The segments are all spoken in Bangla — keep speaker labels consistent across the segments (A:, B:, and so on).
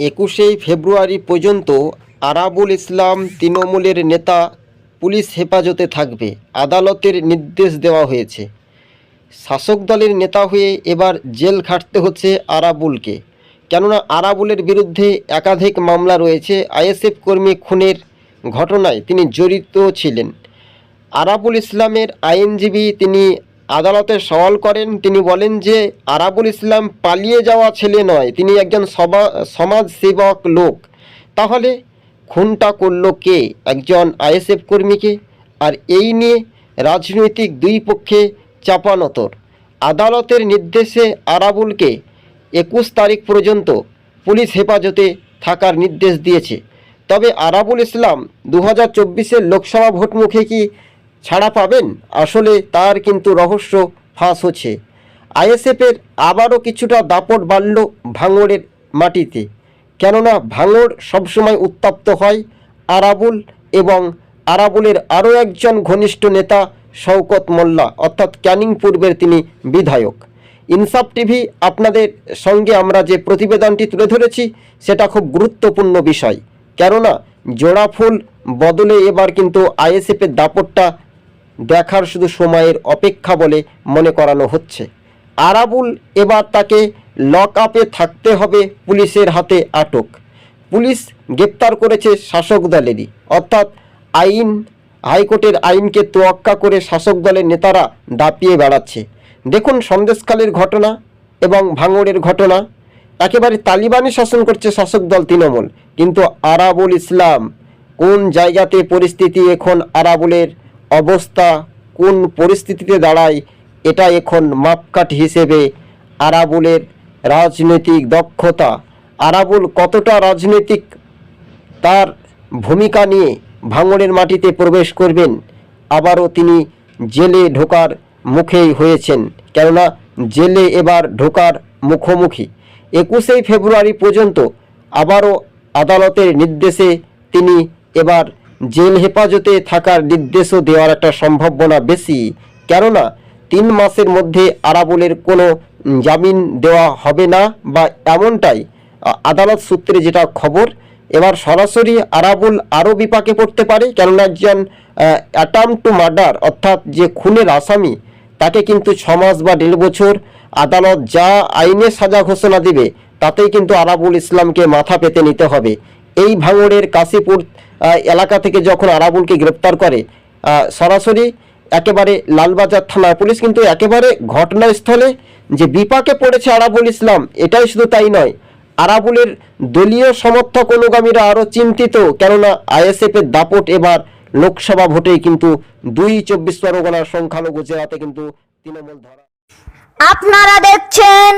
A: একুশে ফেব্রুয়ারি পর্যন্ত আরাবুল ইসলাম তৃণমূলের নেতা পুলিশ হেফাজতে থাকবে, আদালতের নির্দেশ দেওয়া হয়েছে। শাসক দলের নেতা হয়ে এবার জেল খাটতে হচ্ছে আরাবুলকে। কেননা আরাবুলের বিরুদ্ধে একাধিক মামলা রয়েছে, আইএসএফ কর্মী খুনের ঘটনায় তিনি জড়িত ছিলেন। আরাবুল ইসলামের আইনজীবী তিনি আদালতে সওয়াল করেন, তিনি বলেন যে, আরাবুল ইসলাম পালিয়ে যাওয়া ছেলে নয়, তিনি একজন সবা সমাজসেবক লোক। তাহলে খুনটা করল কে? একজন আইএসএফ কর্মীকে? আর এই নিয়ে রাজনৈতিক দুই পক্ষে চাপানতর। আদালতের নির্দেশে আরাবুলকে একুশ তারিখ পর্যন্ত পুলিশ হেফাজতে থাকার নির্দেশ দিয়েছে। তবে আরাবুল ইসলাম দু হাজার লোকসভা ভোট মুখে কি ছাড়া পাবেন। আসলে তার কিন্তু রহস্য ফাঁস হচ্ছে। আইএসএফের আবারও কিছুটা দাপট বাড়ল ভাঙড়ের মাটিতে। কেননা ভাঙড় সবসময় উত্তপ্ত হয় আরাবুল এবং আরাবুলের আরও একজন ঘনিষ্ঠ নেতা শওকত মোল্লা, অর্থাৎ ক্যানিং পূর্বের তিনি বিধায়ক। ইনসাফ টিভি আপনাদের সঙ্গে আমরা যে প্রতিবেদনটি তুলে ধরেছি, সেটা খুব গুরুত্বপূর্ণ বিষয়। কেননা জোড়া ফুল বদলে এবার কিন্তু আইএসএফের দাপটটা দেখার শুধু সময়ের অপেক্ষা বলে মনে করানো হচ্ছে। আরাবুল এবার তাকে লক আপে থাকতে হবে পুলিশের হাতে আটক। পুলিশ গ্রেপ্তার করেছে শাসক দলেরই। অর্থাৎ আইন, হাইকোর্টের আইনকে তোয়াক্কা করে শাসক দলের নেতারা দাপিয়ে বেড়াচ্ছে। দেখুন সন্দেশখালের ঘটনা এবং ভাঙড়ের ঘটনা। একেবারে তালিবানি শাসন করছে শাসক দল তৃণমূল। কিন্তু আরাবুল ইসলাম কোন জায়গাতে পরিস্থিতি এখন আরাবুলের অবস্থা কোন পরিস্থিতিতে দাঁড়ায়, এটা এখন মাপকাঠি হিসেবে আরাবুলের রাজনৈতিক দক্ষতা। আরাবুল কতটা রাজনৈতিক, তার ভূমিকা নিয়ে ভাঙড়ের মাটিতে প্রবেশ করবেন, আবারও তিনি জেলে ঢোকার মুখেই হয়েছেন। কেননা, জেলে এবার ঢোকার মুখোমুখি। একুশেই ফেব্রুয়ারি পর্যন্ত আবারও আদালতের নির্দেশে তিনি এবার জেল হেফাজতে থাকার নির্দেশও দেওয়ার একটা সম্ভাবনা বেশি। কেননা, তিন মাসের মধ্যে আরাবুলের কোনো জামিন দেওয়া হবে না বা এমনটাই আদালত সূত্রে যেটা খবর, এবার সরাসরি আরাবুল আরও বিপাকে পড়তে পারে, কেননা একজন অ্যাটাম টু মার্ডার, অর্থাৎ যে খুনের আসামি, তাকে কিন্তু ছ মাস বা দেড় বছর আদালত যা আইনে সাজা ঘোষণা দেবে, তাতেই কিন্তু আরাবুল ইসলামকে মাথা পেতে নিতে হবে। এই ভাঙড়ের কাশীপুর এলাকা থেকে যখন আরাবুলকে গ্রেপ্তার করে সরাসরি একেবারে লালবাজার থানার পুলিশ কিন্তু একেবারে ঘটনাস্থলে যে বিপাকে পড়েছে আরাবুল ইসলাম, এটাই শুধু তাই নয়, আরাবুলের দলীয় সমর্থক অনুগামীরা আরও চিন্তিত, কেননা আইএসএফের দাপট এবার লোকসভা ভোটেই কিন্তু দুই চব্বিশ পরগনার সংখ্যালঘু জেলাতে কিন্তু তৃণমূল ধরা
B: আপনারা দেখছেন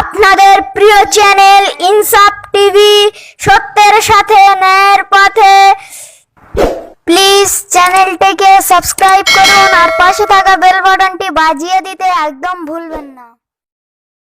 B: আপনাদের প্রিয় চ্যানেল ইনসাফ সাথে ন্যায়ের পথে প্লিজ চ্যানেলটিকে সাবস্ক্রাইব করুন আর পাশে থাকা বেল বাটনটি বাজিয়ে দিতে একদম ভুলবেন না।